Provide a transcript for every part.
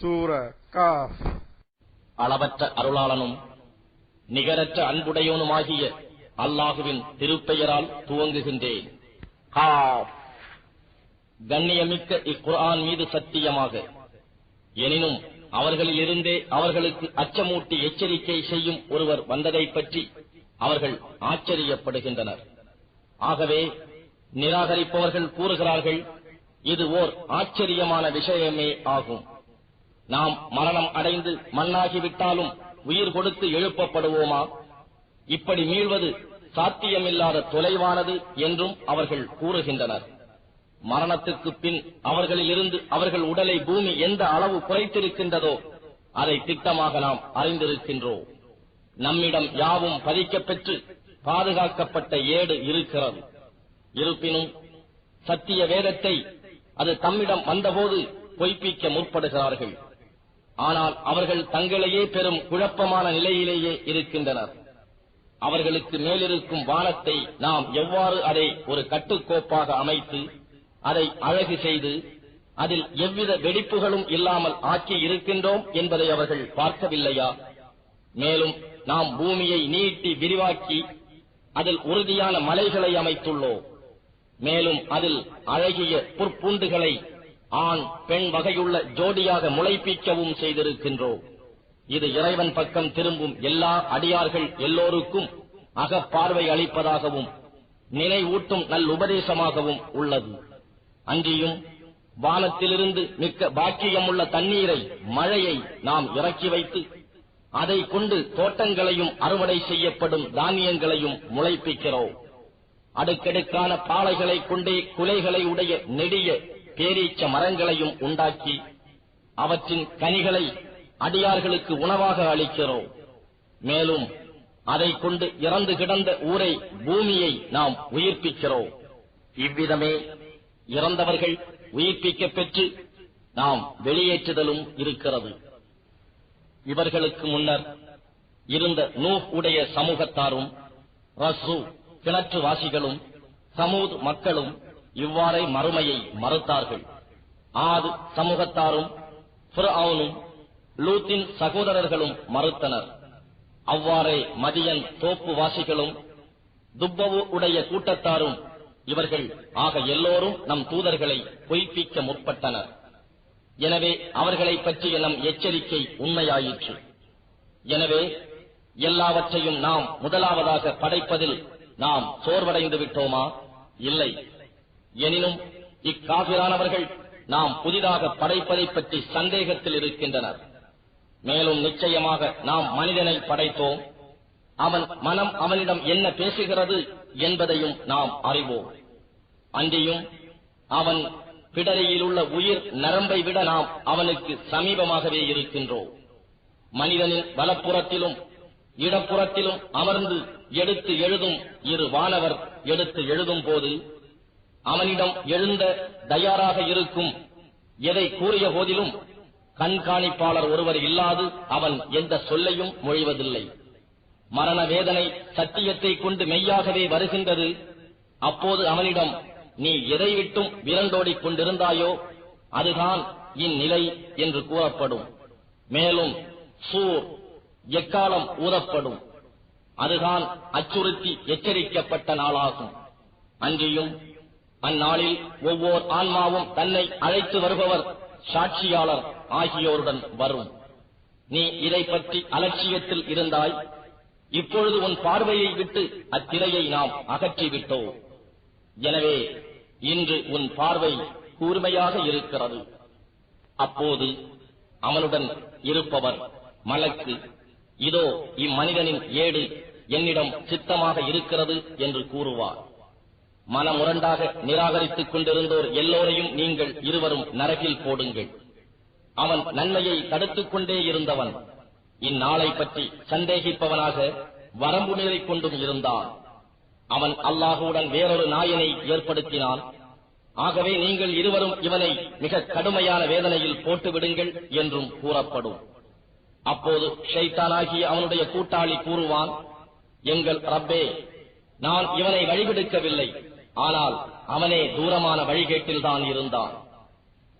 சூர cough. அளவற்ற அருளாளனும் நிகரற்ற அன்புடையவனுமாகிய அல்லாஹுவின் திருப்பெயரால் துவங்குகின்றேன். காஃப். கண்ணியமிக்க இக்குரான் மீது சத்தியமாக எனினும் அவர்களிலிருந்தே அவர்களுக்கு அச்சமூட்டி எச்சரிக்கை செய்யும் ஒருவர் வந்ததைப் பற்றி அவர்கள் ஆச்சரியப்படுகின்றனர். ஆகவே நிராகரிப்பவர்கள் கூறுகிறார்கள் இது ஓர் ஆச்சரியமான விஷயமே ஆகும். நாம் மரணம் அடைந்து மண்ணாகிவிட்டாலும் உயிர் கொடுத்து எழுப்பப்படுவோமா? இப்படி மீள்வது சாத்தியமில்லாத தொலைவானது என்றும் அவர்கள் கூறுகின்றனர். மரணத்துக்கு பின் அவர்களிலிருந்து அவர்கள் உடலை பூமி எந்த அளவு குறைத்திருக்கின்றதோ அதை திட்டமாக நாம் அறிந்திருக்கின்றோம். நம்மிடம் யாவும் பதிக்கப்பெற்று பாதுகாக்கப்பட்ட ஏடு இருக்கிறது. இருப்பினும் சத்திய வேதத்தை அது தம்மிடம் வந்தபோது பொய்ப்பிக்க முற்படுகிறார்கள். ஆனால் அவர்கள் தங்களையே பெரும் குழப்பமான நிலையிலேயே இருக்கின்றனர். அவர்களுக்கு மேலிருக்கும் வானத்தை நாம் எவ்வாறு அதை ஒரு கட்டுக்கோப்பாக அமைத்து அதை அழகு செய்து அதில் எவ்வித வெடிப்புகளும் இல்லாமல் ஆக்கி இருக்கின்றோம் என்பதை அவர்கள் பார்க்கவில்லையா? மேலும் நாம் பூமியை நீட்டி விரிவாக்கி அதில் உறுதியான மலைகளை அமைத்துள்ளோம். மேலும் அதில் அழகிய புற்பூண்டுகளை ஆண் பெண் வகையுள்ள ஜோடியாக முளைப்பீக்கவும் செய்திருக்கின்றோம். இது இறைவன் பக்கம் திரும்பும் எல்லா அடியார்கள் எல்லோருக்கும் அகப்பார்வை அளிப்பதாகவும் நினைவூட்டும் நல்லுபதேசமாகவும் உள்ளது. அன்றியும் வானத்திலிருந்து மிக்க பாக்கியமுள்ள தண்ணீரை மழையை நாம் இறக்கி வைத்து அதை கொண்டு தோட்டங்களையும் அறுவடை செய்யப்படும் தானியங்களையும் முளைப்பிக்கிறோம். அடுக்கடுக்கான பாளைகளை கொண்டே குலைகளை உடைய நெடிய பேரீச்ச மரங்களையும் உண்டாக்கி அவற்றின் கனிகளை அடியார்களுக்கு உணவாக அளிக்கிறோம். மேலும் அதை கொண்டு இறந்து கிடந்த ஊரை பூமியை நாம் உயிர்ப்பிக்கிறோம். இவ்விதமே இறந்தவர்கள் உயிர்ப்பிக்கப் பெற்று நாம் வெளியேற்றுதலும் இருக்கிறது. இவர்களுக்கு முன்னர் இருந்த நூஹ் உடைய சமூகத்தாரும் ரசு கிணற்று வாசிகளும் சமூத் மக்களும் இவ்வாறே மறுமையை மறுத்தார்கள். ஆது சமூகத்தாரும் ஃபிர்அவுனும் லூத்தின் சகோதரர்களும் மறுத்தனர். அவ்வாறே மதியன் தோப்பு வாசிகளும் துப்பவு உடைய கூட்டத்தாரும் இவர்கள் ஆக எல்லோரும் நம் தூதர்களை பொய்ப்பிக்க முற்பட்டனர். எனவே அவர்களைப் பற்றிய நம் எச்சரிக்கை உண்மையாயிற்று. எனவே எல்லாவற்றையும் நாம் முதலாவதாக படைப்பதில் நாம் சோர்வடைந்து விட்டோமா இல்லை. எனினும் இக்காபிரானவர்கள் நாம் புதிதாக படைப்பதைப் பற்றி சந்தேகத்தில் இருக்கின்றனர். மேலும் நிச்சயமாக நாம் மனிதனை படைத்தோம். அவன் மனம் அவனிடம் என்ன பேசுகிறது என்பதையும் நாம் அறிவோம். அன்றியும் அவன் பிடரியிலுள்ள உயிர் நரம்பை விட நாம் அவனுக்கு சமீபமாகவே இருக்கின்றோம். மனிதனின் வலப்புறத்திலும் இடப்புறத்திலும் அமர்ந்து எடுத்து எழுதும் இரு வானவர் எடுத்து எழுதும் போது அவனிடம் எழுந்த தயாராக இருக்கும் எதை கூறிய போதிலும் கண்காணிப்பாளர் ஒருவர் இல்லாது அவன் எந்த சொல்லையும் மொழிவதில்லை. மரண வேதனை சத்தியத்தை கொண்டு மெய்யாகவே வருகின்றது. அப்போது அவனிடம் நீ எதை விட்டும் விரண்டோடிக் கொண்டிருந்தாயோ அதுதான் இந்நிலை என்று கூறப்படும். மேலும் சூர் எக்காலம் ஊதப்படும். அதுதான் அச்சுறுத்தி எச்சரிக்கப்பட்ட நாளாகும். அன்றியும் அந்நாளில் ஒவ்வொரு ஆன்மாவும் தன்னை அழைத்து வருபவர் சாட்சியாளர் ஆகியோருடன் வரும். நீ இதை பற்றி அலட்சியத்தில் இருந்தாய். இப்பொழுது உன் பார்வையை விட்டு அத்திரையை நாம் அகற்றிவிட்டோம் எனவே இன்று உன் பார்வை கூர்மையாக இருக்கிறது. அப்போது அவனுடன் இருப்பவர் மலக்கு. இதோ இம்மனிதனின் ஏடு என்னிடம் சித்தமாக இருக்கிறது என்று கூறுவார். மனமுரண்டாக நிராகரித்துக் கொண்டிருந்தோர் எல்லோரையும் நீங்கள் இருவரும் நரகில் போடுங்கள். அவன் நன்மையை தடுத்துக் கொண்டே இருந்தவன். இந்நாளை பற்றி சந்தேகிப்பவனாக வரம்பு மீறிக் கொண்டும் இருந்தான். அவன் அல்லாஹுடன் வேறொரு நாயனை ஏற்படுத்தினான். ஆகவே நீங்கள் இருவரும் இவனை மிக கடுமையான வேதனையில் போட்டுவிடுங்கள் என்றும் கூறப்படும். அப்போது ஷைத்தானாகி அவனுடைய கூட்டாளி கூறுவான் எங்கள் ரப்பே நான் இவனை வழிவிடுக்கவில்லை. ஆனால் அவனே தூரமான வழிகேட்டில்தான் இருந்தான்.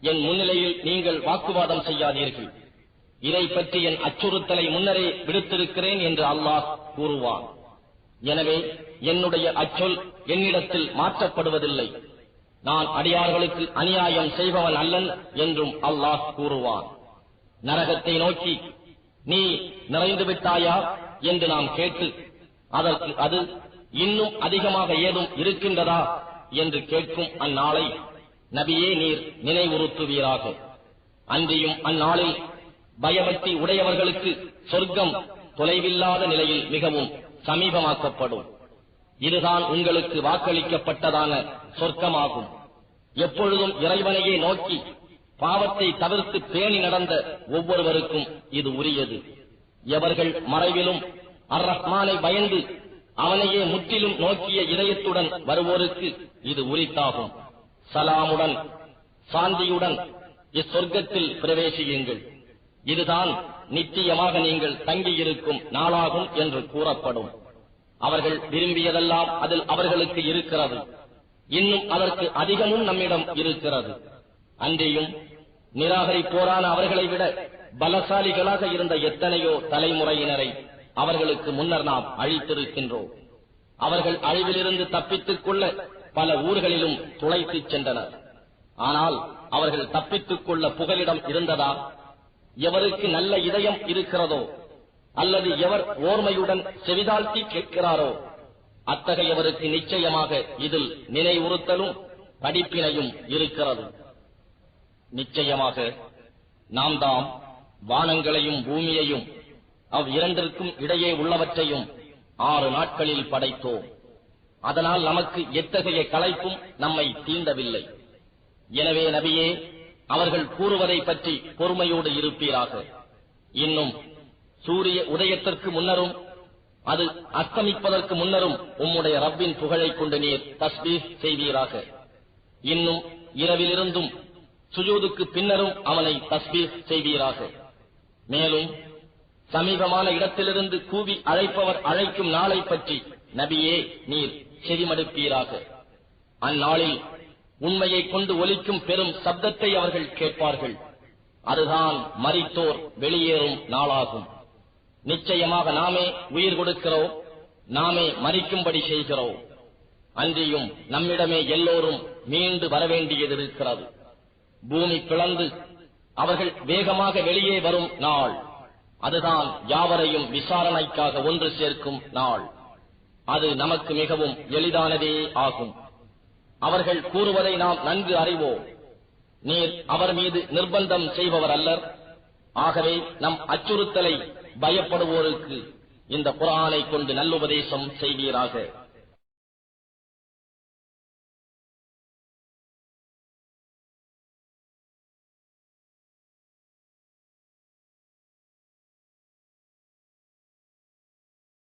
என் முன்னிலையில் நீங்கள் வாக்குவாதம் செய்யாதீர்கள். இதை பற்றி என் அச்சுறுத்தலை முன்னரே விடுத்திருக்கிறேன் என்று அல்லாஹ் கூறுவான். எனவே என்னுடைய அச்சொல் என்னிடத்தில் மாற்றப்படுவதில்லை. நான் அடியார்களுக்கு அநியாயம் செய்பவன் அல்லன் என்றும் அல்லாஹ் கூறுவான். நரகத்தை நோக்கி நீ நிறைந்து விட்டாயா என்று நாம் கேட்டு அதற்கு அது இன்னும் அதிகமாக ஏதும் இருக்கின்றதா என்று கேட்கும் அந்நாளை நபியே நீர் நினைவுறுத்துவீராக. அன்றியும் அந்நாளில் பயபக்தி உடையவர்களுக்கு சொர்க்கம் தொலைவில்லாத நிலையில் மிகவும் சமீபமாக்கப்படும். இதுதான் உங்களுக்கு வாக்களிக்கப்பட்டதான சொர்க்கமாகும். எப்பொழுதும் இறைவனையே நோக்கி பாவத்தை தவிர்த்து பேணி நடந்த ஒவ்வொருவருக்கும் இது உரியது. எவர்கள் மறைவிலும் அர் ரஹ்மானை பயந்து அவனையே முற்றிலும் நோக்கிய இதயத்துடன் வருவோருக்கு இது உரித்தாகும். சலாமுடன் சாந்தியுடன் இச்சொர்க்கத்தில் பிரவேசியுங்கள். இதுதான் நிச்சயமாக நீங்கள் தங்கியிருக்கும் நாளாகும் என்று கூறப்படும். அவர்கள் விரும்பியதெல்லாம் அதில் அவர்களுக்கு இருக்கிறது. இன்னும் அதற்கு அதிகமும் நம்மிடம் இருக்கிறது. அன்றியும் நிராகரிப்போரான அவர்களை விட பலசாலிகளாக இருந்த எத்தனையோ தலைமுறையினரை அவர்களுக்கு முன்னர் நாம் அழித்திருக்கின்றோம். அவர்கள் அழிவிலிருந்து தப்பித்துக் கொள்ள பல ஊர்களிலும் துளைத்துச் சென்றனர். ஆனால் அவர்கள் தப்பித்துக் கொள்ள புகலிடம் இருந்ததா? எவருக்கு நல்ல இதயம் இருக்கிறதோ அல்லது எவர் ஓர்மையுடன் செவிதாழ்த்தி கேட்கிறாரோ? அத்தகையவருக்கு நிச்சயமாக இதில் நினைவுறுத்தலும் படிப்பினையும் இருக்கிறது. நிச்சயமாக நாம் தாம் வானங்களையும் பூமியையும் அவ் இரண்டிற்கும் இடையே உள்ளவற்றையும் ஆறு நாட்களில் படைத்தோம். அதனால் நமக்கு எத்தகைய கலைப்பும் நம்மை தீண்டவில்லை. எனவே நபியே அவர்கள் கூறுவதை பற்றி பொறுமையோடு இருப்பீராக. இன்னும் சூரிய உதயத்திற்கு முன்னரும் அது அஸ்தமிப்பதற்கு முன்னரும் உம்முடைய ரப்பின் புகழைக் கொண்டு நீர் தஸ்பீஸ் செய்வீராக. இன்னும் இரவிலிருந்தும் சுஜூதுக்கு பின்னரும் அவனை தஸ்பீஸ் செய்வீராக. மேலும் சமீபமான இடத்திலிருந்து கூவி அழைப்பவர் அழைக்கும் நாளை பற்றி நபியே நீர் செவிமடுப்பீராக. அந்நாளில் உண்மையை கொண்டு ஒலிக்கும் பெரும் சப்தத்தை அவர்கள் கேட்பார்கள். அதுதான் மரித்தோர் வெளியேறும் நாளாகும். நிச்சயமாக நாமே உயிர் கொடுக்கிறோம் நாமே மறிக்கும்படி செய்கிறோம். அன்றியும் நம்மிடமே எல்லோரும் மீண்டு வரவேண்டியது இருக்கிறது பூமி பிளந்து அவர்கள் வேகமாக வெளியே வரும் நாள். அதுதான் யாவரையும் விசாரணைக்காக ஒன்று சேர்க்கும் நாள். அது நமக்கு மிகவும் எளிதானதே ஆகும். அவர்கள் கூறுவதை நாம் நன்கு அறிவோம். நீர் அவர் மீது நிர்பந்தம் செய்பவர் அல்லர் ஆகவே நம் அச்சுறுத்தலை பயப்படுவோருக்கு இந்த குரானை கொண்டு நல்லுபதேசம் செய்வீராக.